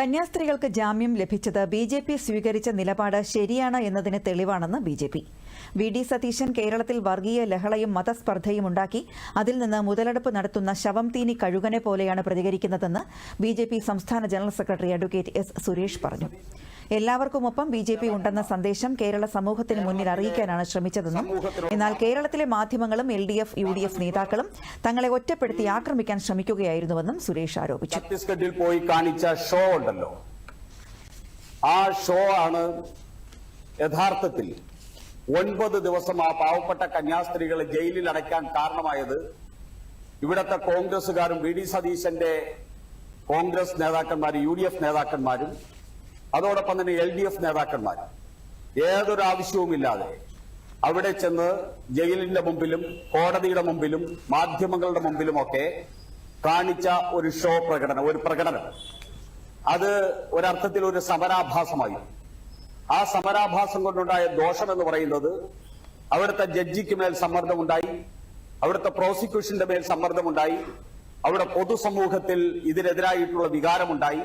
കന്യാസ്ത്രീകൾക്ക് ജാമ്യം ലഭിച്ചത് B J P സ്വീകരിച്ച നിലപാട് ശരിയാണ് എന്നതിന് തെളിവാണെന്ന് B J P. V D Satheesan കേരളത്തിൽ വർഗീയ ലഹളയും മതസ്പർദ്ധയും ഉണ്ടാക്കി അതിൽ നിന്ന് മുതലെടുപ്പ് നടത്തുന്ന ശവം തീനി കഴുകനെ പോലെയാണ് പ്രതികരിക്കുന്നതെന്ന് ബി സംസ്ഥാന general secretary advocate S Suresh പറഞ്ഞു. എല്ലാവർക്കുമൊപ്പം ബി ജെ പി ഉണ്ടെന്ന സന്ദേശം കേരള സമൂഹത്തിന് മുന്നിൽ അറിയിക്കാനാണ് ശ്രമിച്ചതെന്നും എന്നാൽ കേരളത്തിലെ മാധ്യമങ്ങളും L D F U D F നേതാക്കളും തങ്ങളെ ഒറ്റപ്പെടുത്തി ആക്രമിക്കാൻ ശ്രമിക്കുകയായിരുന്നുവെന്നും സുരേഷ് ആരോപിച്ചു. ഛത്തീസ്ഗഡിൽ പോയി കാണിച്ച ഷോ ഉണ്ടല്ലോ. ആ ഷോ ആണ് യഥാർത്ഥത്തിൽ ഒൻപത് ദിവസം ആ പാവപ്പെട്ട കന്യാസ്ത്രീകളെ ജയിലിൽ അടയ്ക്കാൻ കാരണമായത് ഇവിടത്തെ കോൺഗ്രസുകാരും വി ഡി സതീശന്റെ കോൺഗ്രസ് നേതാക്കന്മാരും യു ഡി എഫ് നേതാക്കന്മാരും അതോടൊപ്പം തന്നെ എൽ ഡി എഫ് നേതാക്കന്മാർ. ഏതൊരു ആവശ്യവുമില്ലാതെ അവിടെ ചെന്ന് ജയിലിന്റെ മുമ്പിലും കോടതിയുടെ മുമ്പിലും മാധ്യമങ്ങളുടെ മുമ്പിലുമൊക്കെ കാണിച്ച ഒരു ഷോ പ്രകടനം ഒരു പ്രകടനം. അത് ഒരർത്ഥത്തിൽ ഒരു സമരാഭാസമായി. ആ സമരാഭാസം കൊണ്ടുണ്ടായ ദോഷം എന്ന് പറയുന്നത് അവിടുത്തെ ജഡ്ജിക്ക് മേൽ സമ്മർദ്ദമുണ്ടായി അവിടുത്തെ പ്രോസിക്യൂഷന്റെ മേൽ സമ്മർദ്ദമുണ്ടായി അവിടെ പൊതുസമൂഹത്തിൽ ഇതിനെതിരായിട്ടുള്ള വികാരമുണ്ടായി.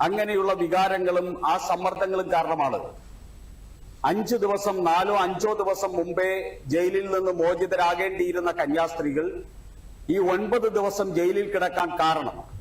അങ്ങനെയുള്ള വികാരങ്ങളും ആ സമ്മർദ്ദങ്ങളും കാരണമാണ്. അഞ്ചു ദിവസം നാലോ അഞ്ചോ ദിവസം മുമ്പേ ജയിലിൽ നിന്ന് മോചിതരാകേണ്ടിയിരുന്ന കന്യാസ്ത്രീകൾ ഈ ഒൻപത് ദിവസം ജയിലിൽ കിടക്കാൻ കാരണം